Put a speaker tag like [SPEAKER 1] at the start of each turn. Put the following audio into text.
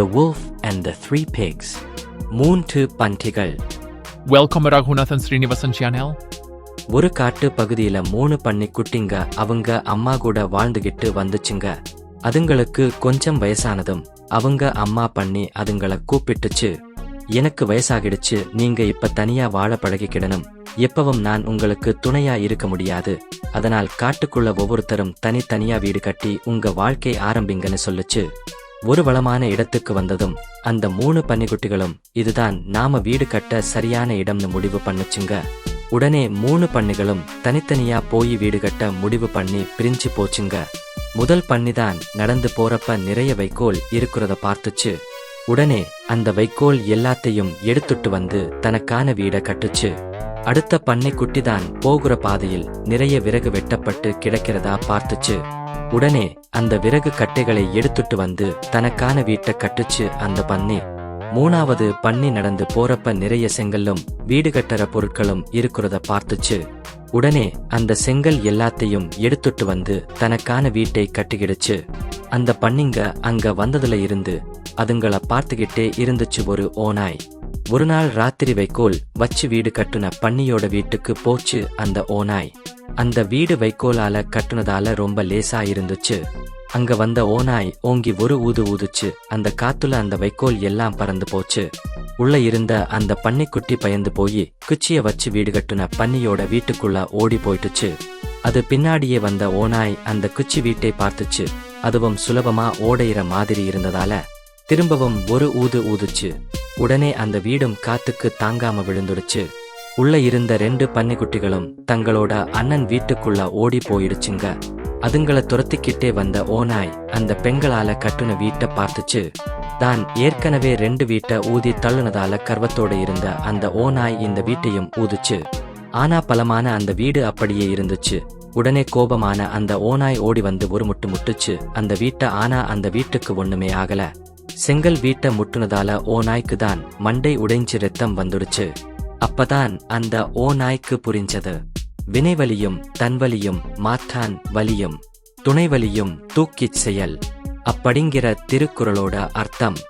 [SPEAKER 1] The Wolf and the Three Pigs மூன்று பன்றிகள் welcome Raghunathan Srinivasan channel
[SPEAKER 2] ஒரு காட்டு பகுதியில மூணு பண்ணி குட்டிங்க அவங்க அம்மா கூட வாழ்ந்துகிட்டு வந்துச்சுங்க அதுங்களுக்கு கொஞ்சம் வயசானதும் அவங்க அம்மா பண்ணி அதுங்களை கூப்பிட்டுச்சு எனக்கு வயசாகிடுச்சு நீங்க இப்ப தனியா வாழ பழகிக்கிடணும் எப்பவும் நான் உங்களுக்கு துணையா இருக்க முடியாது அதனால் காட்டுக்குள்ள ஒவ்வொருத்தரும் தனித்தனியா வீடு கட்டி உங்க வாழ்க்கை ஆரம்பிங்கன்னு சொல்லுச்சு ஒரு வளமான இடத்துக்கு வந்ததும் அந்த மூணு பன்னிக்குட்டிகளும் இதுதான் நாம வீடு கட்ட சரியான இடம்னு முடிவு பண்ணுச்சுங்க உடனே மூணு பண்ணுகளும் தனித்தனியா போய் வீடு கட்ட முடிவு பண்ணி பிரிஞ்சு போச்சுங்க முதல் பண்ணிதான் நடந்து போறப்ப நிறைய வைக்கோல் இருக்கிறத பார்த்துச்சு உடனே அந்த வைக்கோல் எல்லாத்தையும் எடுத்துட்டு வந்து தனக்கான வீடை கட்டுச்சு அடுத்த பண்ணை குட்டி தான் போகிற பாதையில் நிறைய விறகு வெட்டப்பட்டு கிடைக்கிறதா பார்த்துச்சு உடனே அந்த விறகு கட்டைகளை எடுத்துட்டு வந்து தனக்கான வீட்டை கட்டுச்சு அந்த பண்ணி மூணாவது பண்ணி நடந்து போறப்ப நிறைய செங்கல்லும் வீடு கட்டற பொருட்களும் இருக்கிறத பார்த்துச்சு உடனே அந்த செங்கல் எல்லாத்தையும் எடுத்துட்டு வந்து தனக்கான வீட்டை கட்டிக்கிடுச்சு அந்த பண்ணிங்க அங்க வந்ததுல இருந்து அதுங்களை பார்த்துக்கிட்டே இருந்துச்சு ஒரு ஓனாய் ஒரு நாள் ராத்திரி வைக்கோல் வச்சு வீடு கட்டுன பண்ணியோட வீட்டுக்கு போச்சு அந்த ஓனாய் அந்த வீடு வைக்கோலால கட்டுனதால ரொம்ப லேசா இருந்துச்சு அங்க வந்த ஓனாய் ஓங்கி ஒரு ஊது ஊதுச்சு அந்த காத்துல அந்த வைக்கோல் எல்லாம் பறந்து போச்சு உள்ள இருந்த அந்த பன்னிக்குட்டி பயந்து போய் குச்சிய வச்சு வீடு கட்டுன பன்னியோட வீட்டுக்குள்ள ஓடி போயிட்டுச்சு அது பின்னாடியே வந்த ஓனாய் அந்த குச்சி வீட்டை பார்த்துச்சு அதுவும் சுலபமா ஓடையிற மாதிரி இருந்ததால திரும்பவும் ஒரு ஊது ஊதுச்சு உடனே அந்த வீடும் காத்துக்கு தாங்காம விழுந்துடுச்சு உள்ள இருந்த ரெண்டு பன்னிக்குட்டிகளும் தங்களோட அண்ணன் வீட்டுக்குள்ள ஓடி போயிடுச்சுங்க அதுங்களை துரத்திக்கிட்டே வந்த ஓனாய் அந்த பெண்களால கட்டுன வீட்டை பார்த்துச்சு தான் ஏற்கனவே ரெண்டு வீட்டை ஊதி தள்ளுனதால கர்வத்தோடு இருந்த அந்த ஓனாய் இந்த வீட்டையும் ஊதுச்சு ஆனா பலமான அந்த வீடு அப்படியே இருந்துச்சு உடனே கோபமான அந்த ஓனாய் ஓடி வந்து ஒரு முட்டு முட்டுச்சு அந்த வீட்டை ஆனா அந்த வீட்டுக்கு ஒண்ணுமே ஆகல செங்கல் வீட்டை முட்டுனதால ஓநாய்க்கு தான் மண்டை உடைஞ்சு ரத்தம் வந்துடுச்சு அப்பதான் அந்த ஓ நாய்க்கு புரிஞ்சது வினைவலியும் தன்வலியும் மாற்றான் வலியும் துணைவலியும் தூக்கிச் செயல் அப்படிங்கிற திருக்குறளோட அர்த்தம்